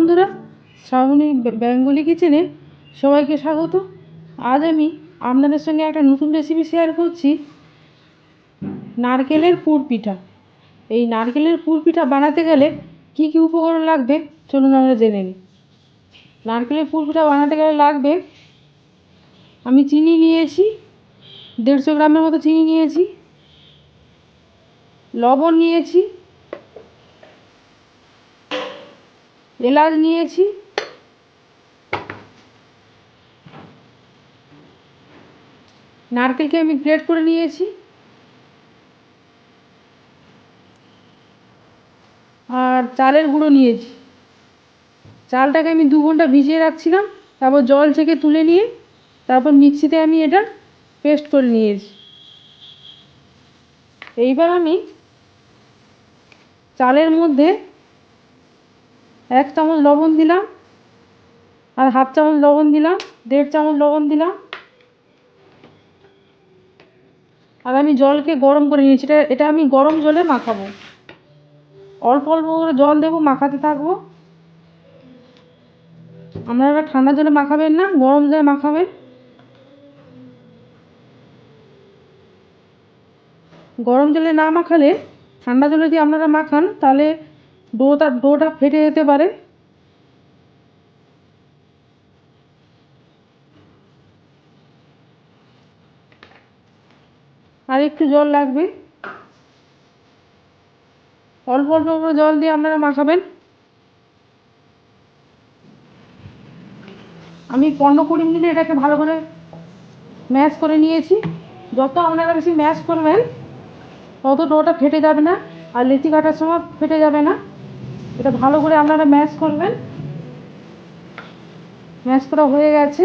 বন্ধুরা শ্রাবণী বেঙ্গলি কিচেনে সবাইকে স্বাগত। আজ আমি আপনাদের সঙ্গে একটা নতুন রেসিপি শেয়ার করছি। নারকেলের পুর পিঠা। এই নারকেলের পুর পিঠা বানাতে গেলে কী কী উপকরণ লাগবে? চলুন আমরা জেনে নিই। নারকেলের পুর পিঠা বানাতে গেলে লাগবে, আমি চিনি নিয়েছি, দেড়শো গ্রামের মতো চিনি নিয়েছি, লবণ নিয়েছি এলাচ নিয়েছি। নারকেলকে আমি গ্রেট করে নিয়েছি। আর চালের গুঁড়ো নিয়েছি। চালটাকে আমি দু ঘণ্টা ভিজিয়ে রাখছিলাম, তারপর জল থেকে তুলে নিয়ে তারপর মিক্সিতে আমি এটা পেস্ট করে নিয়েছি। এইবার আমি চালের মধ্যে এক চামচ লবণ দিলাম আর হাফ চামচ লবণ দিলাম, দেড় চামচ লবণ দিলাম। আর আমি জলকে গরম করে নিয়েছি, এটা এটা আমি গরম জলে মাখাবো। অল্প অল্প করে জল দেবো, মাখাতে থাকব। আপনারা ঠান্ডা জলে মাখাবেন না, গরম জলে মাখাবেন। গরম জলে না মাখালে ঠান্ডা জলে যদি আপনারা মাখান, তাহলে ডোটা ডোটা ফেটে যেতে পারে। আর একটু জল লাগবে। অল্প অল্প করে জল দিয়ে আপনারা মাখাবেন। আমি পনেরো কুড়ি মিনিট এটাকে ভালো করে ম্যাশ করে নিয়েছি। যত আপনারা বেশি ম্যাশ করবেন, তত ডোটা ফেটে যাবে না। আর লেচি কাটার সময় ফেটে যাবে না। এটা ভালো করে আপনারা ম্যাশ করবেন। ম্যাশ করা হয়ে গেছে।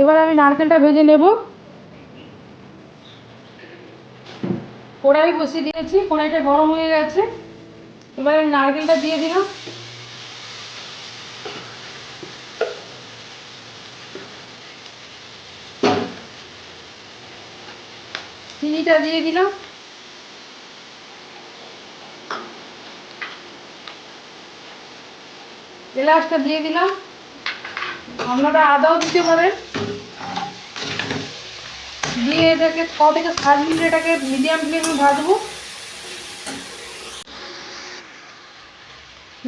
এবার আমি নারকেলটা ভেজে নেব। কড়াই বসিয়ে দিয়েছি, কড়াইটা গরম হয়ে গেছে। এবার আমি নারকেলটা দিয়ে দিলাম। চিনিটা দিয়ে দিলাম। এলাচটা দিয়ে দিলাম। আপনারা আদাও দিতে পারেন দিয়ে এটাকে ছ থেকে সাত মিনিট এটাকে মিডিয়াম ফ্লেমে ভাজবো।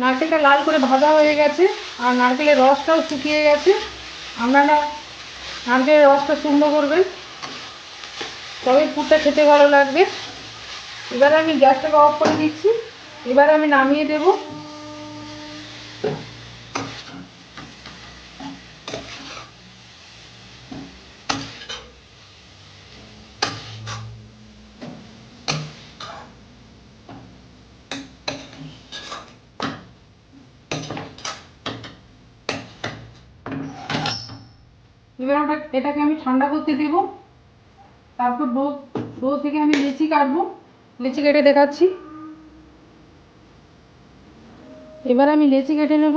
নারকেলটা লাল করে ভাজা হয়ে গেছে, আর নারকেলের রসটাও শুকিয়ে গেছে। আপনারা নারকেলের রসটা শুকনো করবেন তবে পুরটা খেতে ভালো লাগবে। এবার আমি গ্যাসটাকে অফ করে দিচ্ছি। এবার আমি নামিয়ে দেবো। এবার আমরা এটাকে আমি ঠান্ডা করতে দেব। তারপর ডো ডো থেকে আমি লিচি কাটবো। লিচি কেটে দেখাচ্ছি। এবার আমি লিচি কেটে নেব।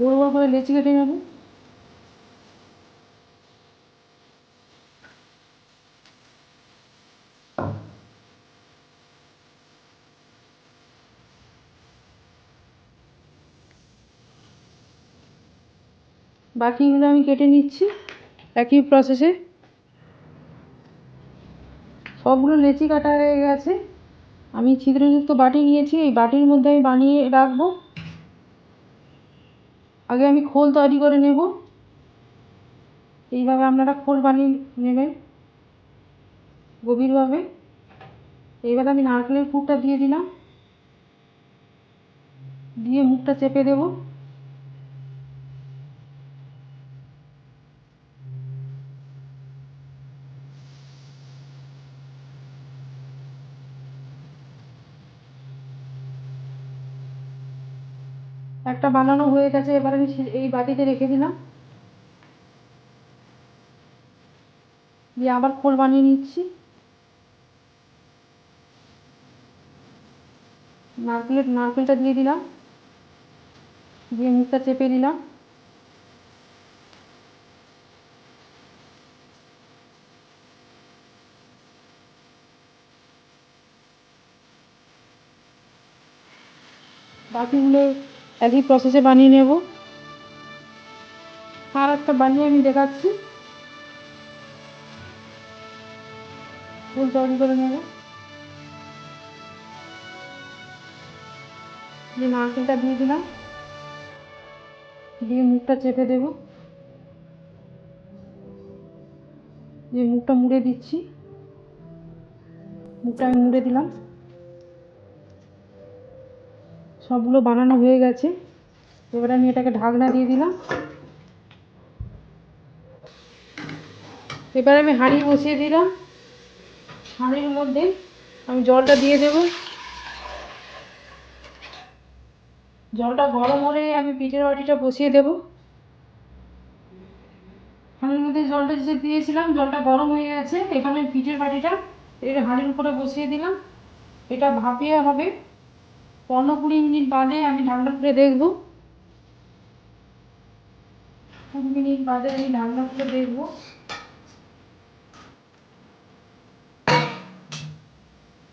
গোল গোল করে লেচি কেটে নেব। বাকিগুলো আমি কেটে নিচ্ছি। একই প্রসেসে সবগুলো লেচি কাটা হয়ে গেছে। আমি ছিদ্রযুক্ত বাটি নিয়েছি, এই বাটির মধ্যে আমি বানিয়ে রাখব। আগে আমি খোল তৈরি করে নেব। এইভাবে আপনারা খোল বানিয়ে নেবেন গভীরভাবে। এইবার আমি নারকেলের পুরটা দিয়ে দিলাম। দিয়ে মুখটা চেপে দেবো। একটা বানানো হয়ে গেছে, এবার আমি এই বাটিতে রেখে দিলাম। দিয়ে আবার খোল বানিয়ে নিচ্ছি। নারকেলের নারকেলটা দিয়ে দিলাম। দিয়ে মুখটা চেপে দিলাম। বাকিগুলো একই প্রসেসে বানিয়ে নেব। আর একটা বানিয়ে আমি দেখাচ্ছি। ফুল তৈরি করে নেব। যে নারকেলটা দিয়ে দিলাম। দিয়ে মুখটা চেপে দেব। দিয়ে মুখটা মুড়ে দিচ্ছি। মুখটা আমি মুড়ে দিলাম। সবগুলো বানানো হয়ে গেছে। এবার আমি এটাকে ঢাকনা দিয়ে দিলাম। এবার আমি হাঁড়ি বসিয়ে দিলাম। হাঁড়ির মধ্যে আমি জলটা দিয়ে দেব। জলটা গরম হলে আমি পিঠের বাটিটা বসিয়ে দেব। হাঁড়ির মধ্যে জলটা যে দিয়েছিলাম, জলটা গরম হয়ে গেছে। এখানে পিঠের বাটিটা এটা হাঁড়ির উপরে বসিয়ে দিলাম। এটা ভাপিয়ে হবে। পনেরো কুড়ি মিনিট বাদে আমি ঢাকনা খুলে দেখব। কুড়ি মিনিট বাদে আমি ঢাকনা খুলে দেখব।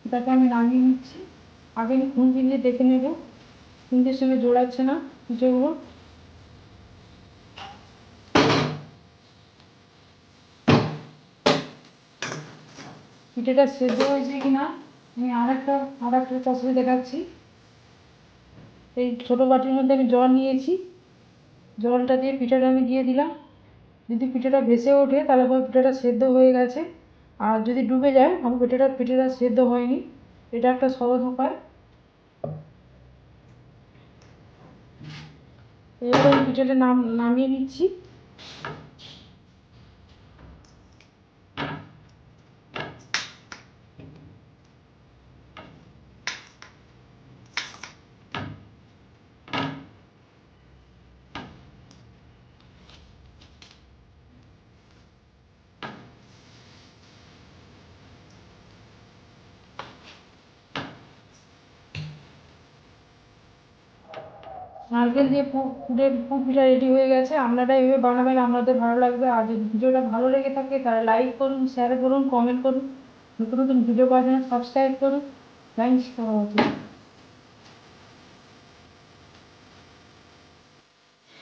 এটাকে আমি নামিয়ে নিচ্ছি। আগে আমি খুন্তি দিয়ে দেখে নেব। খুন্তির সঙ্গে জোড়াচ্ছে না পিঠেগুলো পিঠেটা সেদ্ধ হয়েছে কিনা, আমি আর একটা আর একটা প্রসেস দেখাচ্ছি। এই ছোটো বাটির মধ্যে আমি জল নিয়েছি। জলটা দিয়ে পিঠাটা আমি দিয়ে দিলাম। যদি পিঠাটা ভেসে ওঠে, তাহলে পরে পিঠাটা সেদ্ধ হয়ে গেছে। আর যদি ডুবে যায়, আমার পিঠাটা পিঠাটা সেদ্ধ হয়নি। এটা একটা সহজ উপায়। আমি পিঠাটা নাম, নামিয়ে নিচ্ছি। নারকেল দিয়ে পুরে পুরের পুর পিঠা রেডি হয়ে গেছে। আপনারা এভাবে বানাবেন, আপনাদের ভালো লাগবে। আর যদি ভিডিওটা ভালো লেগে থাকে, তাহলে লাইক করুন শেয়ার করুন কমেন্ট করুন। নতুন নতুন ভিডিও পাওয়ার জন্য সাবস্ক্রাইব করুন। Thanks for